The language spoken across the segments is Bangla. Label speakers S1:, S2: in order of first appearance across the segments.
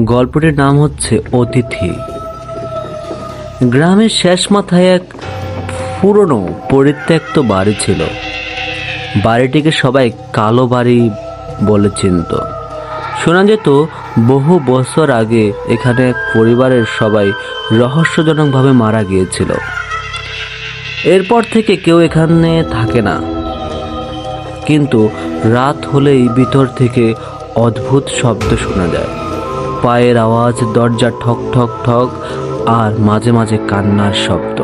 S1: গল্পটির নাম হচ্ছে অতিথি। গ্রামের শেষ মাথায় এক পুরনো পরিত্যক্ত বাড়ি ছিল। বাড়িটিকে সবাই কালো বাড়ি বলে চিনত। শোনা যেত, বহু বছর আগে এখানে পরিবারের সবাই রহস্যজনকভাবে মারা গিয়েছিল। এরপর থেকে কেউ এখানে থাকে না। কিন্তু রাত হলেই ভিতর থেকে অদ্ভুত শব্দ শোনা যায়। পায়ের আওয়াজ, দরজা ঠক ঠক ঠক আর মাঝে মাঝে কান্নার শব্দ।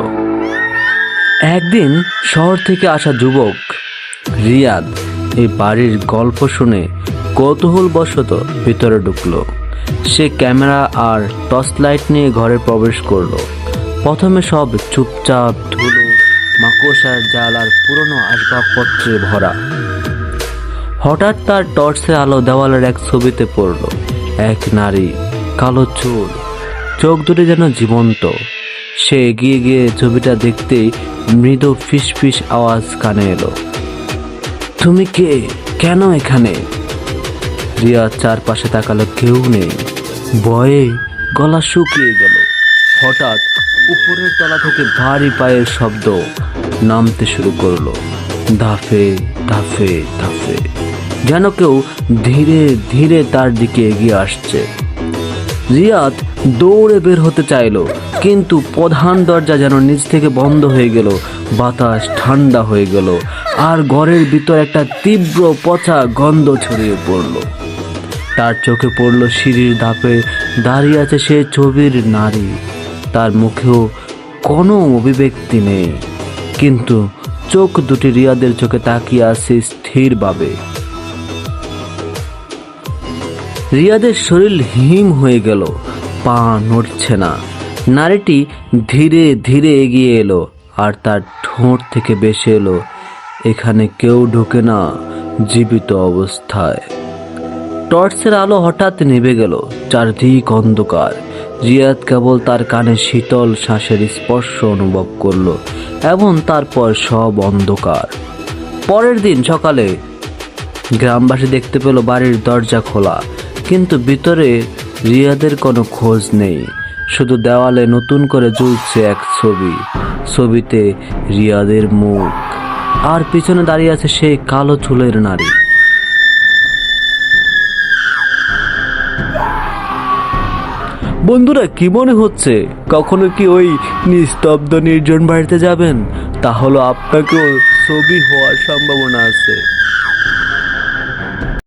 S1: একদিন শহর থেকে আসা যুবক রিয়াদ এই বাড়ির গল্প শুনে কৌতূহলবশত ভিতরে ঢুকলো। সে ক্যামেরা আর টর্চ লাইট নিয়ে ঘরে প্রবেশ করল। প্রথমে সব চুপচাপ, ধুলো, মাকড়সার জাল আর পুরনো আসবাবপত্রে ভরা। হঠাৎ তার টর্চের আলো দেওয়ালের এক ছবিতে পড়ল। এক নারী, কালো চুল, চোখ দুটি যেন জীবন্ত। সে এগিয়ে গিয়ে ছবিটা দেখতেই মৃদু ফিসফিস আওয়াজ কানে এলো। তুমি কে? কেন এখানে? রিয়া চারপাশে তাকালো, কেউ নেই। ভয়ে গলা শুকিয়ে গেল। হঠাৎ উপরের তলা থেকে ভারী পায়ের শব্দ নামতে শুরু করল। ধাফে ধাফে ধাফে। যেন কেউ ধীরে ধীরে তার দিকে এগিয়ে আসছে। রিয়াদ দৌড়ে বের হতে চাইলো, কিন্তু প্রধান দরজা যেন নিচ থেকে বন্ধ হয়ে গেল, বাতাস ঠান্ডা হয়ে গেল, আর ঘরের ভিতর একটা তীব্র পচা গন্ধ ছড়িয়ে পড়ল। তার চোখে পড়ল সিঁড়ির ধাপে দাঁড়িয়ে আছে সে ছবির নারী। তার মুখেও কোনো অভিব্যক্তি নেই, কিন্তু চোখ দুটি রিয়াদের চোখে তাকিয়ে আছে স্থিরভাবে। রিয়াদের শরীর হিম হয়ে গেল, পা নড়ছে না। নারীটি ধীরে ধীরে এগিয়ে এলো আর তার ঠোঁট থেকে বেশি এলো। এখানে কেউ ঢোকে না, জীবিত অবস্থায়। টর্চের আলো হঠাৎ নেভে গেল, চারদিক অন্ধকার। রিয়াদ কেবল তার কানে শীতল শ্বাসের স্পর্শ অনুভব করল, এবং তারপর সব অন্ধকার। পরের দিন সকালে গ্রামবাসী দেখতে পেল বাড়ির দরজা খোলা। কিন্তু ভিতরে রিয়াদের কোনো খোঁজ নেই। শুধু দেওয়ালে নতুন করে ঝুলছে এক ছবি। ছবিতে রিয়াদের মুখ। আর পিছনে দাঁড়িয়ে আছে সেই কালো চুলের নারী। বন্ধুরা, কি মনে হচ্ছে? কখনো কি ওই নিস্তব্ধ নির্জন বাড়িতে যাবেন? তাহলে আপনাকেও ছবি হওয়ার সম্ভাবনা আছে।